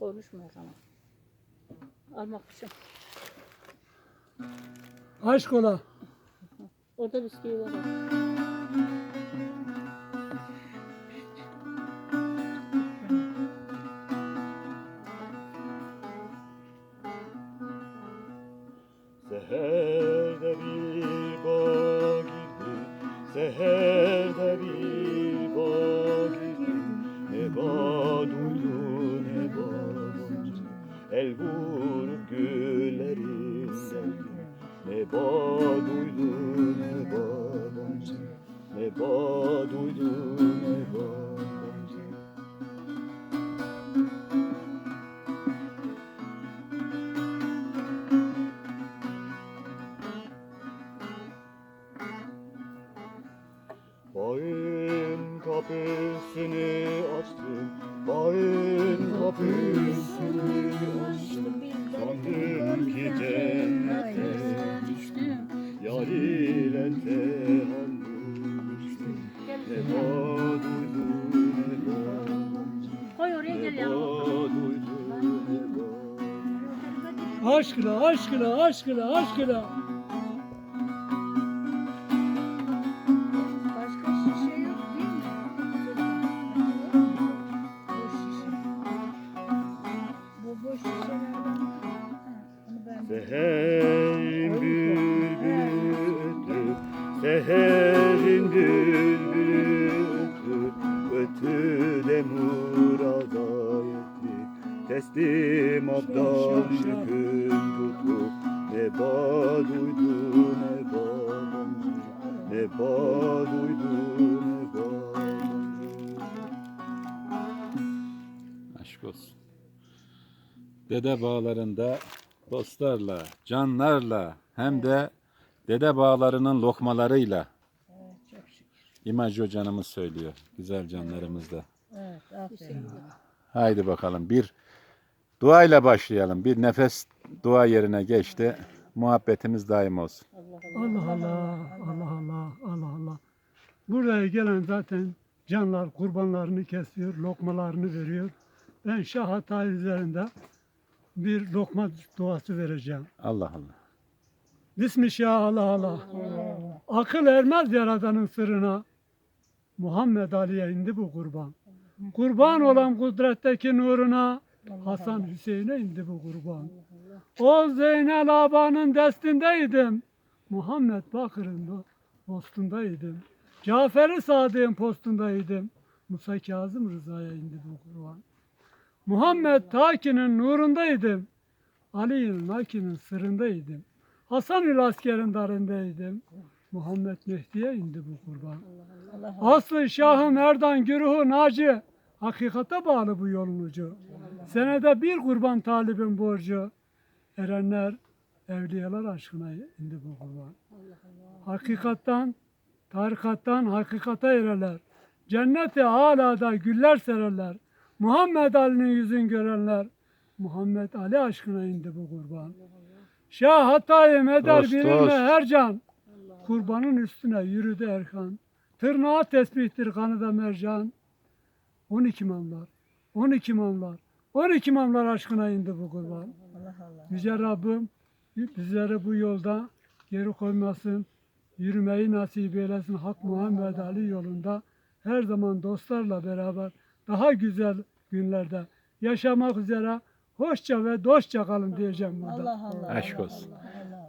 Konuşmuyor ama. Almak için. Aşk ola. Orada bisküvi var. Bağın kapısını açtım, bağın kapısını açtım. Sandım ki cennete düştüm, yar ile tehan düştüm. Ne bağ duydum ne bağ, Koy oraya ne gel bağ yavrum. duydum ne bağ. Aşkla, aşkla, aşkla, yüküm tuttu, ne bağ duydu ne bağ ne bağ duydu ne bağ. Aşk olsun. Dede bağlarında dostlarla, canlarla hem de dede bağlarının lokmalarıyla Evet, çok şükür. İmaj hocanımız söylüyor. Güzel canlarımız da. Evet, aferin. Haydi bakalım bir duayla başlayalım. Bir nefes dua yerine geçti. Muhabbetimiz daim olsun. Allah Allah, Allah Allah, Allah Allah. Buraya gelen zaten canlar kurbanlarını kesiyor, lokmalarını veriyor. Ben Şah Hatay üzerinde bir lokma duası vereceğim. Allah Allah. Bismillah Allah Allah. Akıl ermez yaradanın sırrına. Muhammed Ali'ye indi bu kurban. Kurban olan kudretteki nuruna. Hasan Hüseyin'e indi bu kurban. O Zeynel Aba'nın destindeydim. Muhammed Bakır'ın dostundaydım. Cafer-i Sadık'ın postundaydım. Musa Kazım Rıza'ya indi bu kurban. Muhammed Taki'nin nurundaydım. Ali'nin Naki'nin sırrındaydım. Hasan-ül askerin darındaydım. Muhammed Mehdi'ye indi bu kurban. Aslı Şahım Erdan Güruhu Naci. Hakikate bağlı bu yolun ucu. Senede bir kurban talibin borcu. Erenler, evliyalar aşkına indi bu kurban. Hakikattan, tarikattan hakikate ereler. Cenneti alada güller sererler. Muhammed Ali'nin yüzün görenler. Muhammed Ali aşkına indi bu kurban. Şah Hatay'ım eder Dost, bilinme her can. Kurbanın üstüne yürüdü Erkan. Tırnağı tesbihtir kanı da mercan. 12 imamlar, 12 imamlar, 12 imamlar aşkına indi bu kurban. Allah Allah. Yüce Rabbim bizleri bu yolda geri koymasın. Yürümeyi nasip eylesin. Hak Muhammed Ali yolunda her zaman dostlarla beraber daha güzel günlerde yaşamak üzere hoşça ve dostça kalın diyeceğim burada. Allah Allah. Aşk olsun.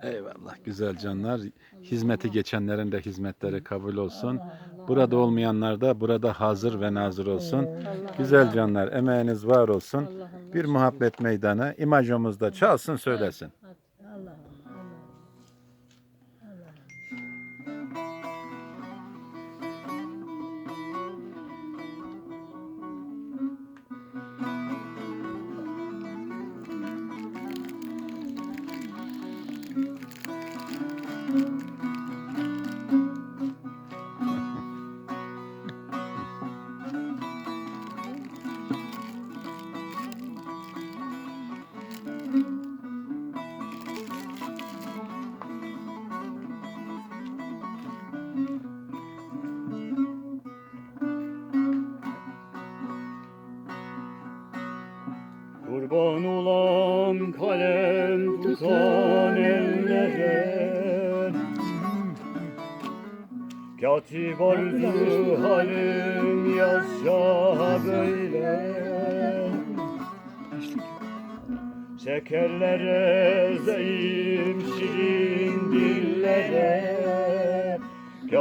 Eyvallah güzel canlar. Hizmeti geçenlerin de hizmetleri kabul olsun. Burada olmayanlar da burada hazır ve nazır olsun. Güzel canlar emeğiniz var olsun. Bir muhabbet meydanı imajımızda çalsın söylesin.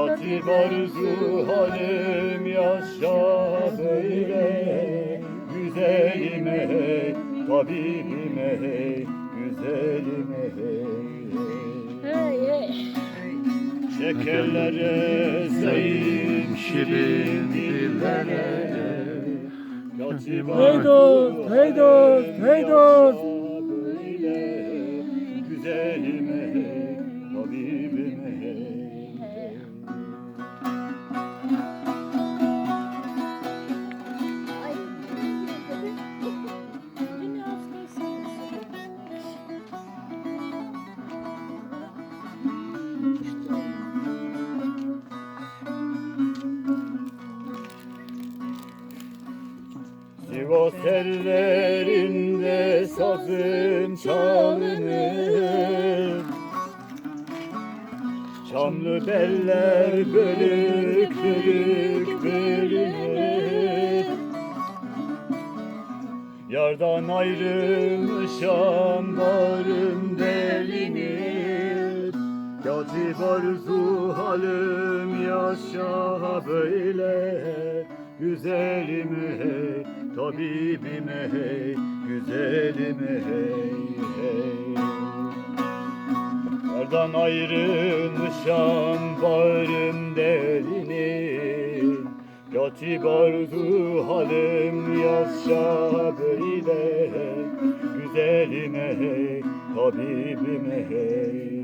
Katip arzu halim yaşa böyle Güzelime hey, tabibime hey, güzelime hey Hey hey. Şekerlere zeyim şirin dillere Hey dost, hey dost, hey dost. Sivas ellerinde sazın çalınır Çamlı beller bölük bölük bölünür. Yardan ayrılmışam bağrım delinir. Katip arzu halim yaşa böyle. Güzelime hey, tabibime hey, güzelime hey, hey. Yardan ayrılmışam bağrım delinir Katip arzu halim yaşa böyle. Güzelime hey, tabibime hey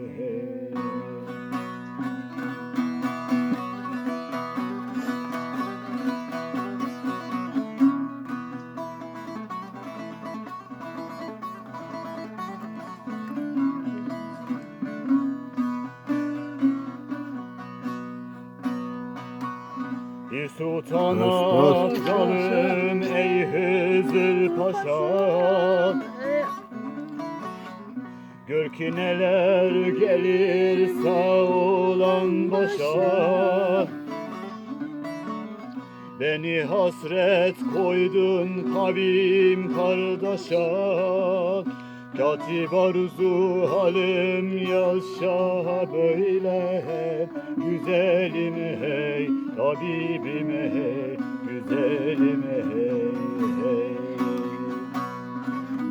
sultana canım ey Hızır Paşa. Gör ki neler gelir sağ olan başa. Beni hasret koydun kavim kardeşa. Katip arzu halim yaşa böyle. Güzelim hey, tabibim hey, güzelim hey, hey.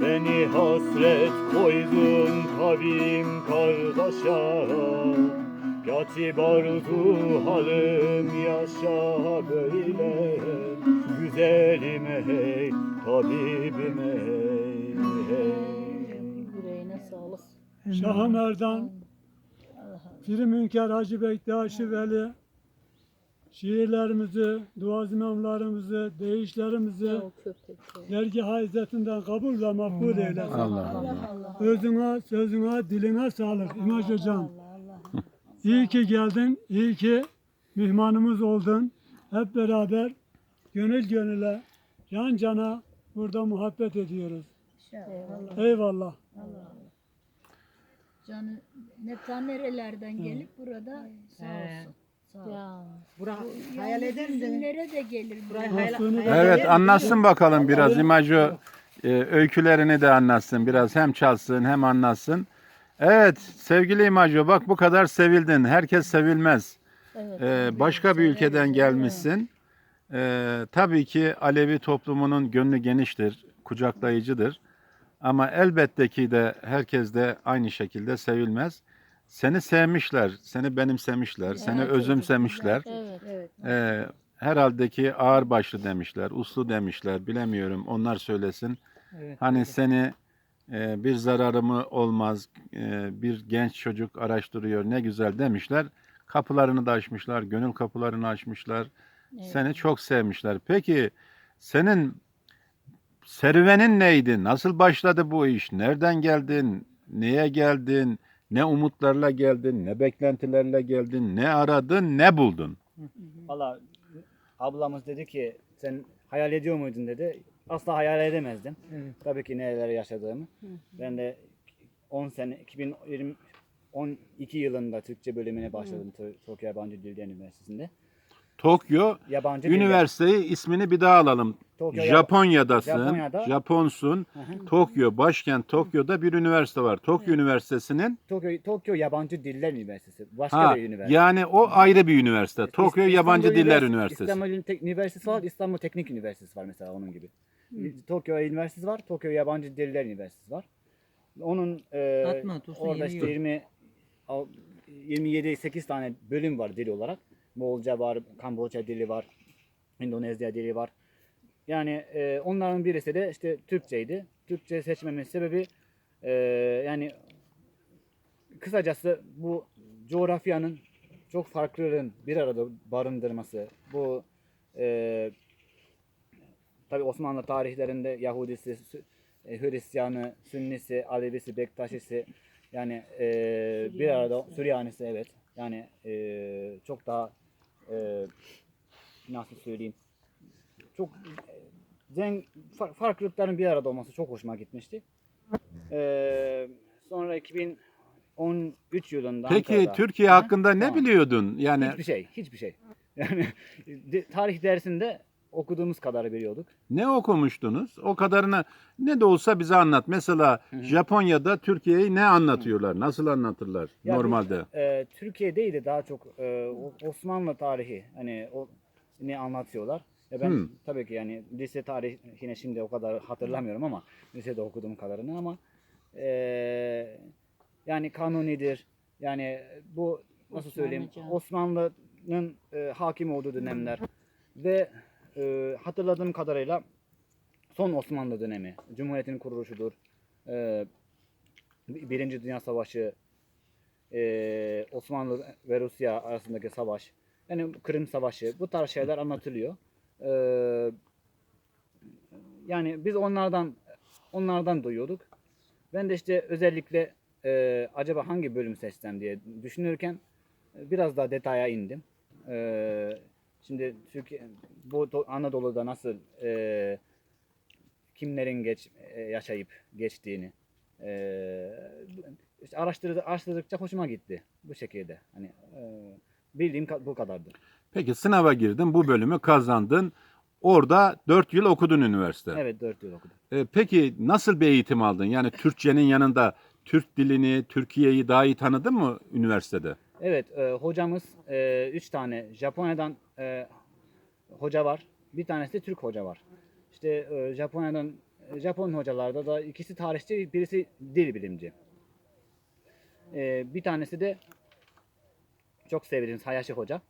Beni hasret koydun kavim kardeşa Katip arzu halim yaşa böyle Güzelim hey, tabibim hey, hey. Yüreğine sağlık. Şah Merdan, Piri Münker Hacı Bektaşi Veli, şiirlerimizi, dua imamlarımızı, deyişlerimizi dergah izzetinden kabul ve makbul eylesin. Allah Allah. Allah. Özüne, sözüne, diline sağlık İmaj Hocam. Allah Allah. İyi ki geldin, iyi ki mihmanımız oldun. Hep beraber gönül gönüle, can cana burada muhabbet ediyoruz. İnşallah. Eyvallah. Canı ne ta nerelerden gelip burada sağ olsun. Ya. Bura hayal eder misin? Bizimlere de gelir. Burayı buraya. hayal, Evet eder anlatsın bakalım biraz imajı e, öykülerini de anlatsın biraz hem çalsın hem anlatsın. Evet sevgili imajı bak bu kadar sevildin. Herkes sevilmez. Evet. Ee, başka bir ülkeden gelmişsin. Ee, tabii ki Alevi toplumunun gönlü geniştir, kucaklayıcıdır. Ama elbette ki de herkes de aynı şekilde sevilmez. Seni sevmişler, seni benimsemişler, seni Evet, özümsemişler. Evet. Evet. Ee, herhalde ki ağır başlı demişler, uslu demişler, bilemiyorum. Onlar söylesin. Evet, Hani evet. seni e, bir zararımı olmaz, e, bir genç çocuk araştırıyor, ne güzel demişler. Kapılarını da açmışlar, gönül kapılarını açmışlar. Evet. Seni çok sevmişler. Peki senin serüvenin neydi? Nasıl başladı bu iş? Nereden geldin? Neye geldin? Ne umutlarla geldin? Ne beklentilerle geldin? Ne aradın? Ne buldun? Valla ablamız dedi ki sen hayal ediyor muydun dedi. asla hayal edemezdim. Tabii ki neler yaşadığımı. Ben de 10 sene 2020 12 yılında Türkçe bölümüne başladım Tö- Tokyo Yabancı Diller Üniversitesi'nde. Tokyo Yabancı diller. Üniversiteyi ismini bir daha alalım. Tokyo Yab- Japonya'dasın, Japonya'da- Japonsun. Tokyo, başkent Tokyo'da bir üniversite var. Tokyo Üniversitesi'nin Tokyo, Tokyo Yabancı Diller Üniversitesi. Başka ha, bir üniversite. yani o ayrı bir üniversite. Tokyo İstanbul Yabancı Diller Üniversitesi- Üniversitesi. İstanbul Tek- Üniversitesi var, İstanbul Teknik Üniversitesi var mesela onun gibi. Tokyo Üniversitesi var, Tokyo Yabancı Diller Üniversitesi var. Onun e, Atma, orada yemiyor. işte 20 al- 27 8 tane bölüm var dil olarak. Moğolca var, Kamboçya dili var, Endonezya dili var. Yani e, onların birisi de işte Türkçeydi. Türkçe seçmemin sebebi e, yani kısacası bu coğrafyanın çok farklıların bir arada barındırması. Bu e, tabi Osmanlı tarihlerinde Yahudisi, e, Hristiyanı, Sünnisi, Alevisi, Bektaşisi yani e, bir arada Süryanisi evet. Yani e, çok daha e, nasıl söyleyeyim çok zen, fa- farklılıkların bir arada olması çok hoşuma gitmişti. E, sonra 2013 yılında Peki Ankara'da- Türkiye Hı? hakkında ne Tamam. biliyordun? Yani Hiçbir şey, hiçbir şey. Yani de- tarih dersinde okuduğumuz kadar biliyorduk. ne okumuştunuz? O kadarını ne de olsa bize anlat. Mesela Japonya'da Türkiye'yi ne anlatıyorlar? Nasıl anlatırlar Ya normalde? e, Türkiye değil de daha çok e, O- Osmanlı tarihi hani o ne anlatıyorlar. Ya ben Hmm. tabii ki yani lise tarihine şimdi o kadar hatırlamıyorum ama lisede okuduğum kadarını ama e, yani kanunidir. Yani bu nasıl söyleyeyim. Osmanlı'nın e, hakim olduğu dönemler ve e, hatırladığım kadarıyla son Osmanlı dönemi, Cumhuriyet'in kuruluşudur. E, Birinci Dünya Savaşı, e, Osmanlı ve Rusya arasındaki savaş, yani Kırım Savaşı, bu tarz şeyler anlatılıyor. E, yani biz onlardan onlardan duyuyorduk. Ben de işte özellikle e, acaba hangi bölüm seçsem diye düşünürken e, biraz daha detaya indim. E, şimdi Türkiye, bu Do- Anadolu'da nasıl e, kimlerin geç e, yaşayıp geçtiğini e, işte araştırdı, araştırdıkça hoşuma gitti bu şekilde. Hani e, bildiğim bu kadardı. Peki sınava girdin, bu bölümü kazandın. Orada 4 yıl okudun üniversite. Evet 4 yıl okudum. E, peki nasıl bir eğitim aldın? Yani Türkçenin yanında Türk dilini, Türkiye'yi daha iyi tanıdın mı üniversitede? Evet, e, hocamız e, üç tane Japonya'dan e, hoca var. Bir tanesi de Türk hoca var. İşte e, Japonya'dan e, Japon hocalarda da ikisi tarihçi, birisi dil bilimci. E, bir tanesi de çok sevdiğimiz Hayashi hoca.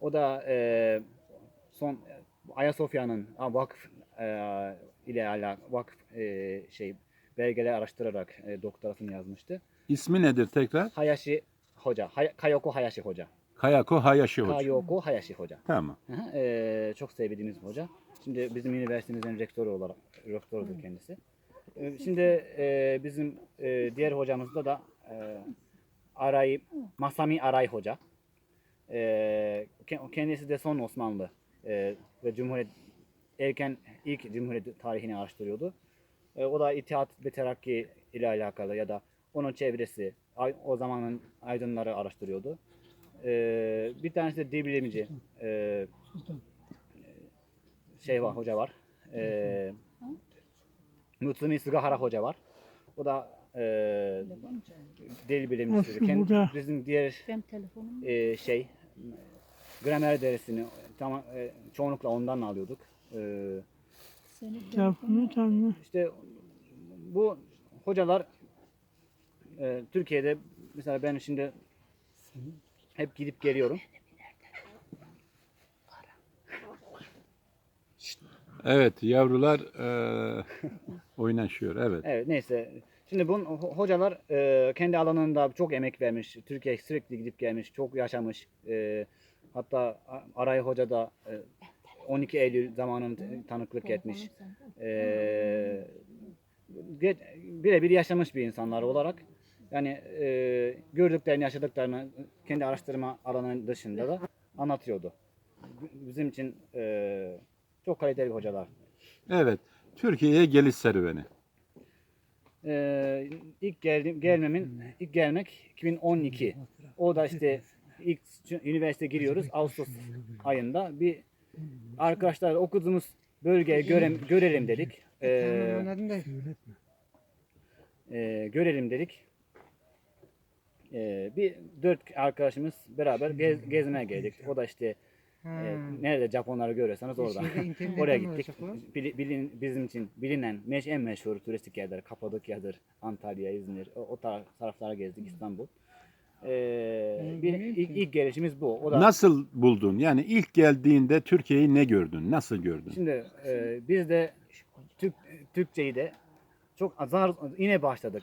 O da e, son Ayasofya'nın vakıf e, ile alakalı vakıf e, şey belgeler araştırarak e, doktorasını yazmıştı. İsmi nedir tekrar? Hayashi hoca, Hay- Kayoko Hayashi hoca. Kayako Hayashi Hoca. Kayoko Hayashi hoca. Tamam. Hı hı, eee, çok sevdiğimiz hoca. Şimdi bizim üniversitemizin rektörü olarak rektördür kendisi. Eee, Şimdi eee, bizim eee, diğer hocamızda da eee Aray Masami Aray hoca. Eee, ke- kendisi de son Osmanlı eee, ve Cumhuriyet erken ilk Cumhuriyet tarihini araştırıyordu. Eee, o da İttihat ve Terakki ile alakalı ya da onun çevresi, o zamanın aydınları araştırıyordu. Eee, bir tanesi de dil bilimci eee, şey var, hoca var. Eee Mutsumi Sugahara hoca var. O da eee dil bilimcisi. Kendi, bizim diğer eee, şey gramer dersini tamam eee, çoğunlukla ondan alıyorduk. Eee seni Telefonu tanı. işte bu hocalar e, Türkiye'de mesela ben şimdi hep gidip geliyorum. Evet yavrular e, oynaşıyor. Evet. Evet neyse. Şimdi bu ho- hocalar e, kendi alanında çok emek vermiş. Türkiye'ye sürekli gidip gelmiş. Çok yaşamış. E, hatta Aray Hoca da e, 12 Eylül zamanını tanıklık etmiş. E, birebir yaşamış bir insanlar olarak yani e, gördüklerini, yaşadıklarını kendi araştırma alanının dışında da anlatıyordu. Bizim için e, çok kaliteli hocalar. Evet. Türkiye'ye geliş serüveni. Ee, ilk geldim gelmemin ilk gelmek 2012. O da işte ilk üniversite giriyoruz Ağustos ayında. Bir arkadaşlar okuduğumuz bölgeyi göre, görelim dedik. Ee, e, görelim dedik. Ee, bir dört arkadaşımız beraber gez- gezmeye geldik. O da işte e, nerede Japonları görüyorsanız orada. Şeyde, internette Oraya gittik. bilin, bizim için bilinen meş, en meşhur turistik yerler Kapadokya'dır, Antalya, İzmir. O, o tar- taraflara gezdik İstanbul. Ee, bir, ilk, ilk gelişimiz bu. O da Nasıl buldun? Yani ilk geldiğinde Türkiye'yi ne gördün? Nasıl gördün? Şimdi e, biz de Türk, Türkçeyi de çok zar yine başladık.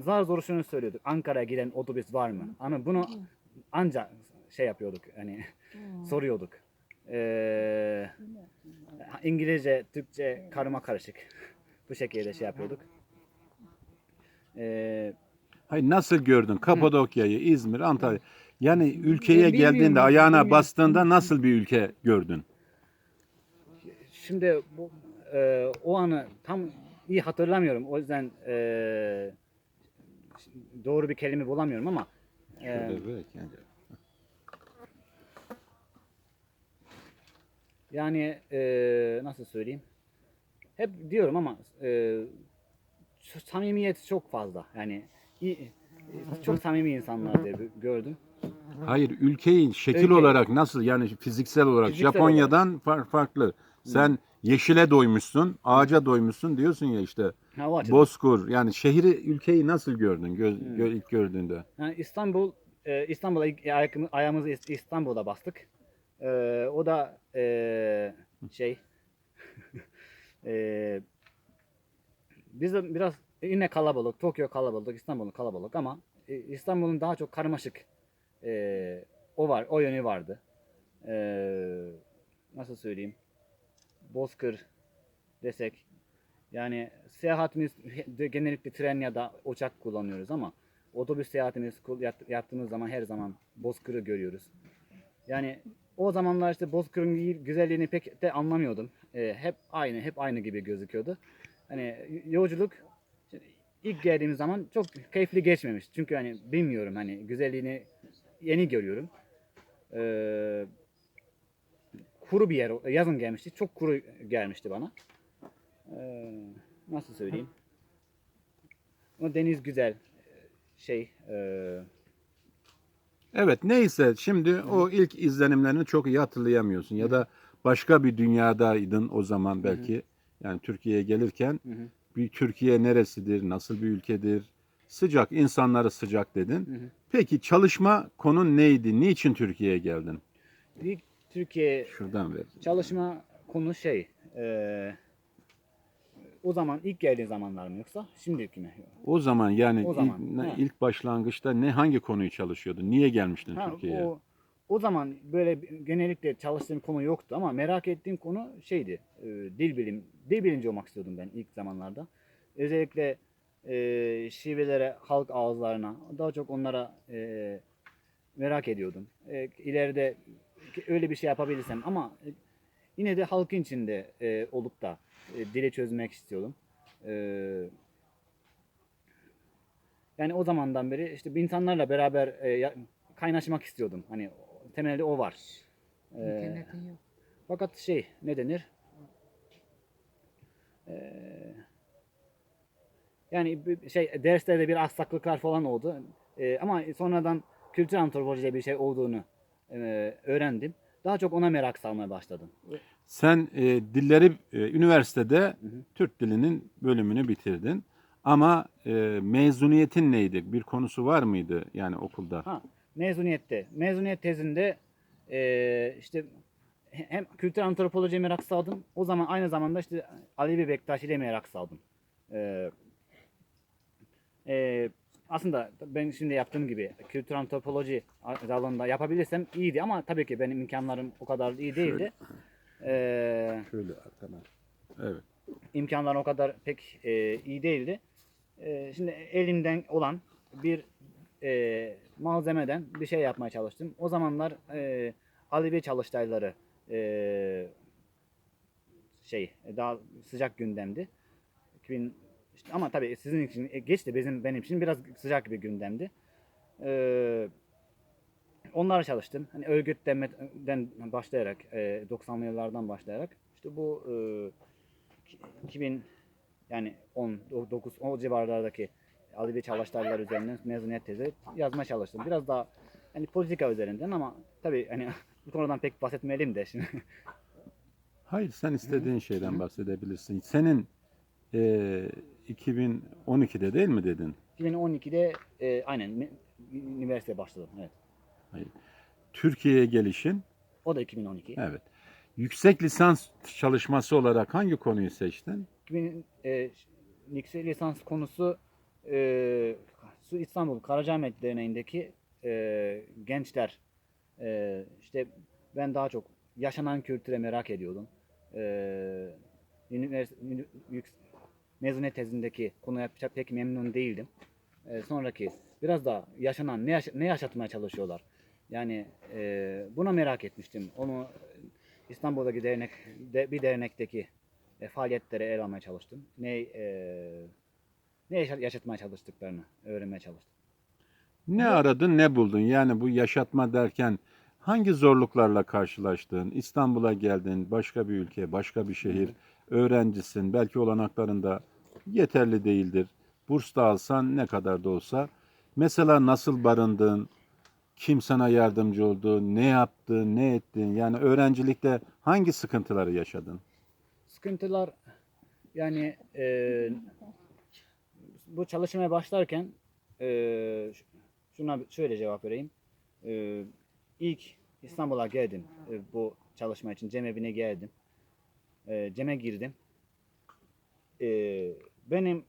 Zar zor şunu söylüyorduk. Ankara'ya giden otobüs var mı? Ama bunu ancak şey yapıyorduk. Hani soruyorduk. E, İngilizce, Türkçe karma karışık. Bu şekilde şey yapıyorduk. E, Hayır nasıl gördün Kapadokya'yı, İzmir, Antalya? Yani ülkeye bilmiyorum, geldiğinde, ayağına bilmiyorum. bastığında nasıl bir ülke gördün? Şimdi bu, e, o anı tam iyi hatırlamıyorum. O yüzden e, doğru bir kelime bulamıyorum ama e, yani e, nasıl söyleyeyim? Hep diyorum ama e, samimiyet çok fazla. Yani iyi- çok samimi insanlar diye gördüm. Hayır, ülkeyi şekil Ülke- olarak nasıl yani fiziksel olarak Fiziksel Japonya'dan far- farklı. Sen yeşile doymuşsun, ağaca doymuşsun diyorsun ya işte. Ha, o açıdan. Yani şehri, ülkeyi nasıl gördün göz, gö- ilk gördüğünde? Yani İstanbul, e, İstanbul'a ilk ayakımı- ayağımızı İs- İstanbul'a bastık. E, o da e, şey, e, bizim biraz yine kalabalık, Tokyo kalabalık, İstanbul kalabalık ama e, İstanbul'un daha çok karmaşık e, o var, o yönü vardı. E, nasıl söyleyeyim? Bozkır desek, yani seyahatimiz genellikle tren ya da uçak kullanıyoruz ama otobüs seyahatimiz yaptığımız zaman her zaman Bozkır'ı görüyoruz. Yani o zamanlar işte Bozkır'ın güzelliğini pek de anlamıyordum. Ee, hep aynı, hep aynı gibi gözüküyordu. Hani yolculuk ilk geldiğimiz zaman çok keyifli geçmemiş. Çünkü hani bilmiyorum hani güzelliğini yeni görüyorum. Ee, kuru bir yer, yazın gelmişti. Çok kuru gelmişti bana. Ee, nasıl söyleyeyim? Ama deniz güzel. Şey, e, Evet neyse şimdi o ilk izlenimlerini çok iyi hatırlayamıyorsun ya da başka bir dünyadaydın o zaman belki. Yani Türkiye'ye gelirken Hı hı. bir Türkiye neresidir, nasıl bir ülkedir? Sıcak, insanları sıcak dedin. Hı hı. Peki çalışma konun neydi? Niçin Türkiye'ye geldin? ilk Türkiye Şuradan ver. çalışma konu şey, e, o zaman ilk geldiği zamanlar mı yoksa şimdiki mi? O zaman yani O zaman, ilk, ne- ilk başlangıçta ne hangi konuyu çalışıyordun? Niye gelmiştin Ha, Türkiye'ye? o, o zaman böyle bir- genellikle çalıştığım konu yoktu ama merak ettiğim konu şeydi. e, dil bilim, dil bilimci olmak istiyordum ben ilk zamanlarda. Özellikle e, şivelere, halk ağızlarına, daha çok onlara e, merak ediyordum. E, ileride öyle bir şey yapabilirsem ama e, yine de halkın içinde e, olup da e, dili çözmek istiyordum. E, yani o zamandan beri işte insanlarla beraber e, kaynaşmak istiyordum. Hani temelde o var. E, İnternetin yok. fakat şey ne denir? E, yani şey derslerde bir aksaklıklar falan oldu. E, ama sonradan kültür antropolojide bir şey olduğunu e, öğrendim. Daha çok ona merak salmaya başladım. Sen e, dilleri e, üniversitede hı. Türk dilinin bölümünü bitirdin. Ama e, mezuniyetin neydi? Bir konusu var mıydı yani okulda? Ha, mezuniyette. Mezuniyet tezinde eee, işte hem kültür antropolojiye merak saldım. O zaman aynı zamanda işte Alevi Bektaş ile merak saldım. Eee, eee, aslında ben şimdi yaptığım gibi kültür antropoloji alanında yapabilirsem iyiydi ama tabii ki benim imkanlarım o kadar iyi değildi. Eee Şöyle arkadan. Evet. imkanlar o kadar pek e, iyi değildi. E, şimdi elimden olan bir e, malzemeden bir şey yapmaya çalıştım. O zamanlar e, Alevi çalıştayları e, şey daha sıcak gündemdi. 2000 işte ama tabii sizin için e, geç de bizim benim için biraz sıcak bir gündemdi. Ee, onlara çalıştım. Hani örgütlemeden başlayarak e, 90'lı yıllardan başlayarak işte bu e, 2000 yani 10 9 o civarlardaki Alevi Çavaşlarlar üzerinden mezuniyet tezi yazmaya çalıştım. Biraz daha hani politika üzerinden ama tabii hani bu konudan pek bahsetmeyelim de şimdi. Hayır sen istediğin şeyden bahsedebilirsin. Senin e, 2012'de değil mi dedin? 2012'de e, aynen üniversiteye başladım. Evet. Türkiye'ye gelişin. O da 2012. Evet. Yüksek lisans çalışması olarak hangi konuyu seçtin? 2000 e, yüksek lisans konusu e, İstanbul Karacaahmet Derneği'ndeki e, gençler e, işte ben daha çok yaşanan kültüre merak ediyordum. E, mezuniyet tezindeki konuya pek- memnun değildim. E, sonraki biraz daha yaşanan ne, yaşa- ne yaşatmaya çalışıyorlar. Yani e, buna merak etmiştim. Onu İstanbul'daki dernek de, bir dernekteki e, faaliyetlere el almaya çalıştım. Ne e, ne yaşa- yaşatmaya çalıştıklarını öğrenmeye çalıştım. Ne aradın ne buldun? Yani bu yaşatma derken hangi zorluklarla karşılaştın? İstanbul'a geldin, başka bir ülke, başka bir şehir, öğrencisin, belki olanaklarında yeterli değildir. Burs da alsan ne kadar da olsa. Mesela nasıl barındın? Kim sana yardımcı oldu? Ne yaptın? Ne ettin? Yani öğrencilikte hangi sıkıntıları yaşadın? Sıkıntılar yani e, bu çalışmaya başlarken e, şuna şöyle cevap vereyim. E, ilk İstanbul'a geldim e, bu çalışma için Cemevine geldim. E, Cem'e girdim. E, benim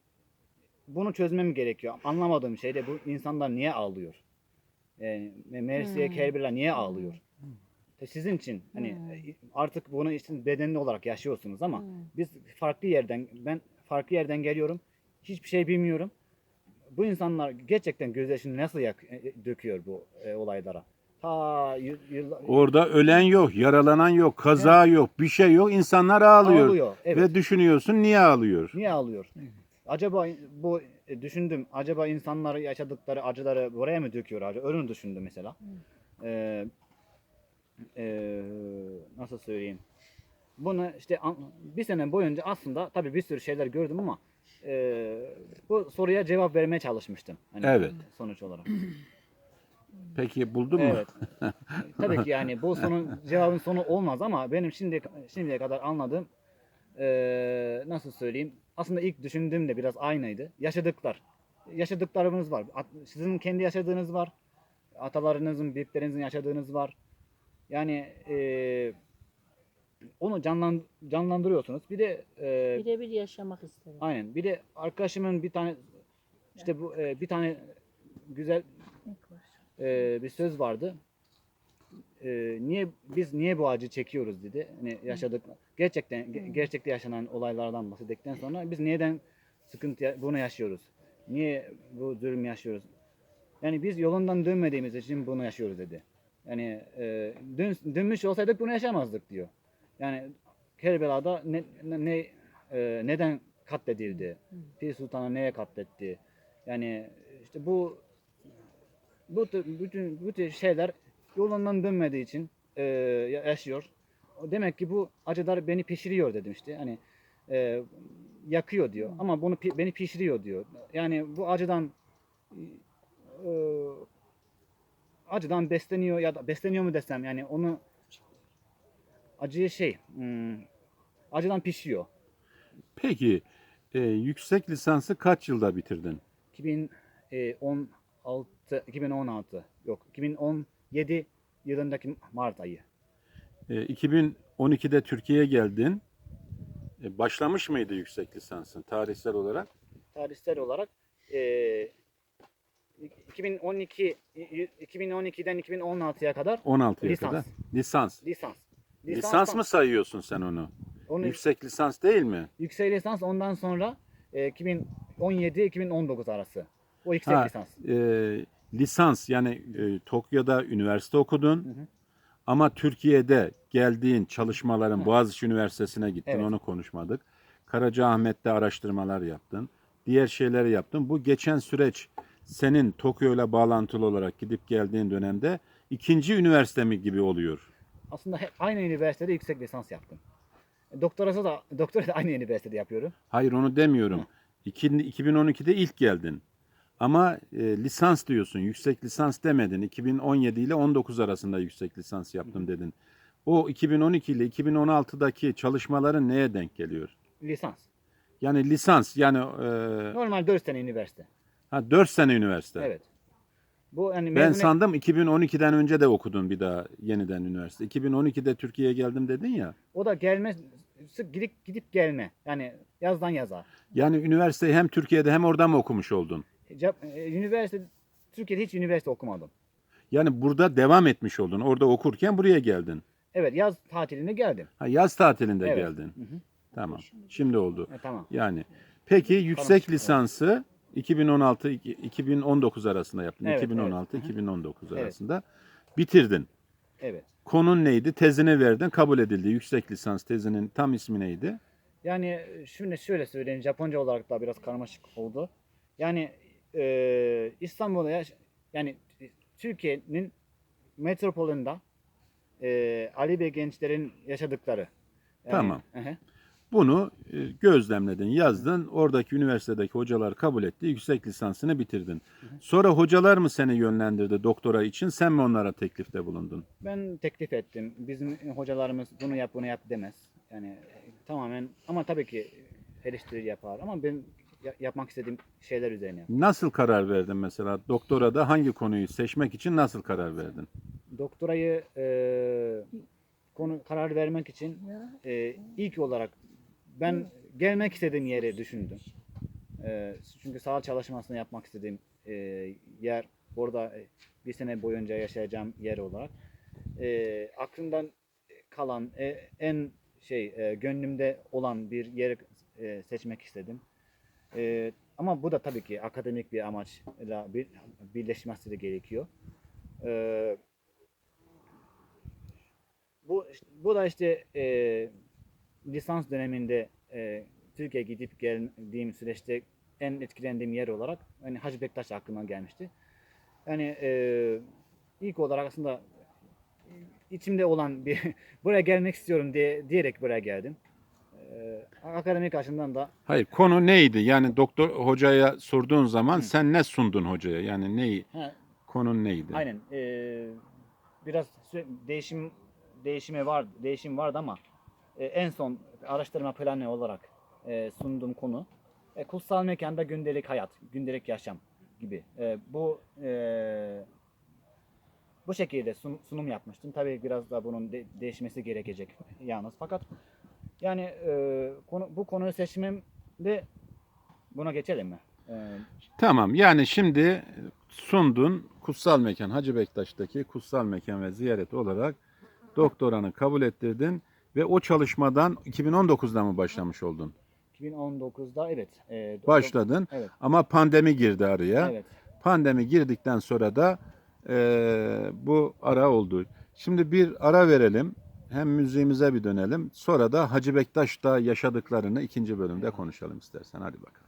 bunu çözmem gerekiyor. Anlamadığım şey de bu insanlar niye ağlıyor? Yani Mersiye, Kerbela niye ağlıyor? İşte Sizin için hani e, artık bunu için bedenli olarak yaşıyorsunuz ama biz farklı yerden ben farklı yerden geliyorum. Hiçbir şey bilmiyorum. Bu insanlar gerçekten gözyaşını nasıl yak, e, döküyor bu e, olaylara? Ta yıl, yıllar Orada ölen yok, yaralanan yok, kaza yok, bir şey yok. İnsanlar ağlıyor. ağlıyor. Evet. Ve düşünüyorsun niye ağlıyor? Niye ağlıyor? Acaba bu e, düşündüm. Acaba insanlar yaşadıkları acıları buraya mı döküyor? Acaba öyle düşündüm mesela. Ee, e, nasıl söyleyeyim? Bunu işte bir sene boyunca aslında tabii bir sürü şeyler gördüm ama e, bu soruya cevap vermeye çalışmıştım. Hani Evet. Sonuç olarak. Peki buldun mu? Evet. Tabii ki yani bu sonun cevabın sonu olmaz ama benim şimdi şimdiye kadar anladığım eee, nasıl söyleyeyim? Aslında ilk düşündüğüm de biraz aynıydı. Yaşadıklar. Yaşadıklarımız var. Sizin kendi yaşadığınız var. Atalarınızın, büyüklerinizin yaşadığınız var. Yani eee, onu canlan, canlandırıyorsunuz. Bir de eee, Birebir yaşamak isterim. aynen. Bir de arkadaşımın bir tane işte bu eee, bir tane güzel e, bir söz vardı. E, niye biz niye bu acı çekiyoruz dedi. Hani yaşadık gerçekten ge- gerçekte yaşanan olaylardan bahsettikten sonra biz neden sıkıntı bunu yaşıyoruz? Niye bu zulüm yaşıyoruz? Yani biz yolundan dönmediğimiz için bunu yaşıyoruz dedi. Yani e, dön, dönmüş olsaydık bunu yaşamazdık diyor. Yani Kerbela'da ne, ne, e, neden katledildi? Pir Sultan'a neye katletti? Yani işte bu bu tür, bütün bu tür şeyler yolundan dönmediği için e, yaşıyor. Demek ki bu acılar beni pişiriyor dedim işte. Hani e, yakıyor diyor ama bunu beni pişiriyor diyor. Yani bu acıdan e, acıdan besleniyor ya da besleniyor mu desem yani onu acıyı şey hmm, acıdan pişiyor. Peki e, yüksek lisansı kaç yılda bitirdin? 2016 2016 yok 2017 yılındaki Mart ayı. E, 2012'de Türkiye'ye geldin. E, başlamış mıydı yüksek lisansın tarihsel olarak? tarihsel olarak eee 2012 2012'den 2016'ya kadar 16'ya Lisans. kadar. Lisans. lisans. Lisans mı sayıyorsun sen onu? Onu Yüksek lisans değil mi? yüksek lisans ondan sonra e, 2017 2019 arası. O yüksek Ha, lisans. e, lisans yani e, Tokyo'da üniversite okudun. Hı hı. Ama Türkiye'de geldiğin çalışmaların Boğaziçi Üniversitesi'ne gittin Evet. onu konuşmadık. Karacaahmet'te araştırmalar yaptın. Diğer şeyleri yaptın. Bu geçen süreç senin Tokyo ile bağlantılı olarak gidip geldiğin dönemde ikinci üniversite mi gibi oluyor? Aslında aynı üniversitede yüksek lisans yaptım. Doktorası da doktora da aynı üniversitede yapıyorum. Hayır onu demiyorum. İki- 2012'de ilk geldin. Ama e, lisans diyorsun. Yüksek lisans demedin. 2017 ile 19 arasında yüksek lisans yaptım dedin. O 2012 ile 2016'daki çalışmaların neye denk geliyor? Lisans. Yani lisans yani e, Normal 4 sene üniversite. ha 4 sene üniversite. Evet. Bu hani Ben sandım 2012'den önce de okudun bir daha yeniden üniversite. 2012'de Türkiye'ye geldim dedin ya. o da gelme sık gidip gidip gelme. Yani yazdan yaza. Yani üniversiteyi hem Türkiye'de hem orada mı okumuş oldun? E, üniversite Türkiye'de hiç üniversite okumadım. Yani burada devam etmiş oldun. Orada okurken buraya geldin. Evet yaz tatiline geldim. Ha, yaz tatilinde Evet. geldin. Hı hı. Tamam. Şimdi oldu. E, tamam. Yani peki yüksek Tamam. lisansı 2016 2019 arasında yaptın. Evet, 2016 evet. Hı hı. 2019 Evet. arasında bitirdin. Evet. Konun neydi? Tezini verdin, kabul edildi. Yüksek lisans tezinin tam ismi neydi? Yani şimdi şöyle söyleyeyim Japonca olarak da biraz karmaşık oldu. Yani e, İstanbul'da yaş- yani Türkiye'nin metropolünde e, Ali Bey gençlerin yaşadıkları. Yani- Tamam. Hı hı. Bunu e, gözlemledin, yazdın. Oradaki üniversitedeki hocalar kabul etti. Yüksek lisansını bitirdin. Sonra hocalar mı seni yönlendirdi doktora için? Sen mi onlara teklifte bulundun? Ben teklif ettim. Bizim hocalarımız bunu yap bunu yap demez. Yani e, tamamen ama tabii ki eleştiri yapar ama ben yapmak istediğim şeyler üzerine. Nasıl karar verdin mesela? Doktorada hangi konuyu seçmek için nasıl karar verdin? Doktorayı e, konu karar vermek için e, ilk olarak ben gelmek istediğim yeri düşündüm. E, çünkü sağlık çalışmasını yapmak istediğim e, yer orada e, bir sene boyunca yaşayacağım yer olarak e, aklımdan kalan e, en şey e, gönlümde olan bir yeri e, seçmek istedim. E, ama bu da tabii ki akademik bir amaçla bir, birleşmesi de gerekiyor. E, bu bu da işte e, lisans döneminde e, Türkiye'ye gidip geldiğim süreçte en etkilendiğim yer olarak hani Hacı Bektaş aklıma gelmişti. Yani e, ilk olarak aslında içimde olan bir buraya gelmek istiyorum diye diyerek buraya geldim. E, akademik açımdan da Hayır, konu neydi? Yani doktor hocaya sorduğun zaman sen ne sundun hocaya? Yani neyi? Konun neydi? Aynen. Ee, biraz değişim değişime var değişim vardı ama e, en son araştırma planı olarak e, sunduğum konu e, kutsal mekanda gündelik hayat, gündelik yaşam gibi. E, bu e, bu şekilde sun- sunum yapmıştım. Tabii biraz da bunun de- değişmesi gerekecek yalnız. Fakat yani e, konu, bu konuyu seçmemde buna geçelim mi? E, Tamam. Yani şimdi sundun kutsal mekan Hacı Bektaş'taki kutsal mekan ve ziyaret olarak doktoranı kabul ettirdin ve o çalışmadan 2019'da mı başlamış oldun? 2019'da evet. e, Başladın Evet. ama pandemi girdi araya. Evet. Pandemi girdikten sonra da eee, bu ara oldu. Şimdi bir ara verelim. Hem müziğimize bir dönelim. Sonra da Hacı Bektaş'ta yaşadıklarını ikinci bölümde konuşalım istersen. Hadi bakalım.